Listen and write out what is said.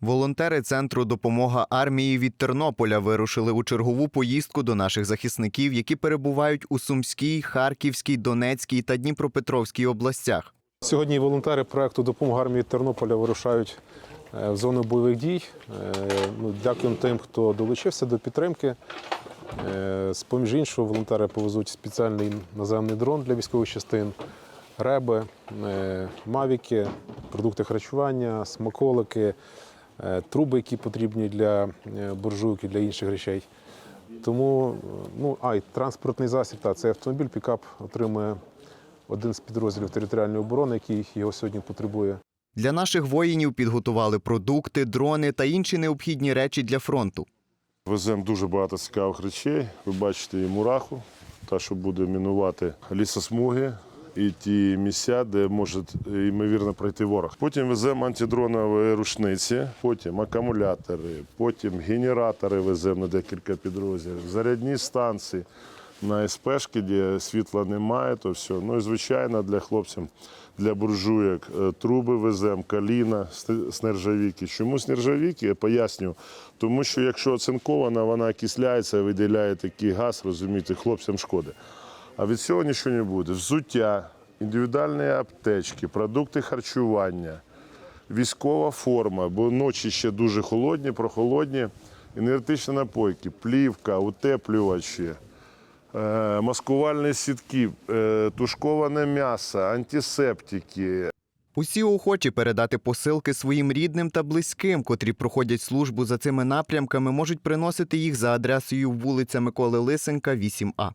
Волонтери центру Допомога армії від Тернополя вирушили у чергову поїздку до наших захисників, які перебувають у Сумській, Харківській, Донецькій та Дніпропетровській областях. Сьогодні волонтери проекту Допомога армії Тернополя вирушають е, в зону бойових дій. Е, ну, Дякуємо тим, хто долучився до підтримки. Е, З-поміж іншого, волонтери повезуть спеціальний наземний дрон для військових частин, реби, мавіки, продукти харчування, смаколики, труби, які потрібні для е, буржуйок і для інших речей. Тому, е, ну, а, і транспортний засіб, та, цей автомобіль, пікап отримує один з підрозділів територіальної оборони, який його сьогодні потребує. Для наших воїнів підготували продукти, дрони та інші необхідні речі для фронту. Веземо дуже багато цікавих речей. Ви бачите і мураху, та що буде мінувати лісосмуги і ті місця, де може ймовірно пройти ворог. Потім веземо антидронові рушниці, потім акумулятори, потім генератори веземо на декілька підрозділів, зарядні станції на СПшки, де світла немає, то все. Ну і звичайно для хлопців. Для буржуєк е, труби веземо, каліна з нержавійки. Чому з нержавійки? Я поясню. Тому що якщо оцинкована, вона окисляється, виділяє такий газ, розумієте, хлопцям шкоди. А від цього нічого не буде. Взуття, індивідуальні аптечки, продукти харчування, військова форма, бо ночі ще дуже холодні, прохолодні, енергетичні напойки, плівка, утеплювачі. е, Маскувальні сітки, е, тушковане м'ясо, антисептики, Усі охочі передати посилки своїм рідним та близьким, котрі проходять службу за цими напрямками, можуть приносити їх за адресою вулиця Миколи Лисенка, 8А.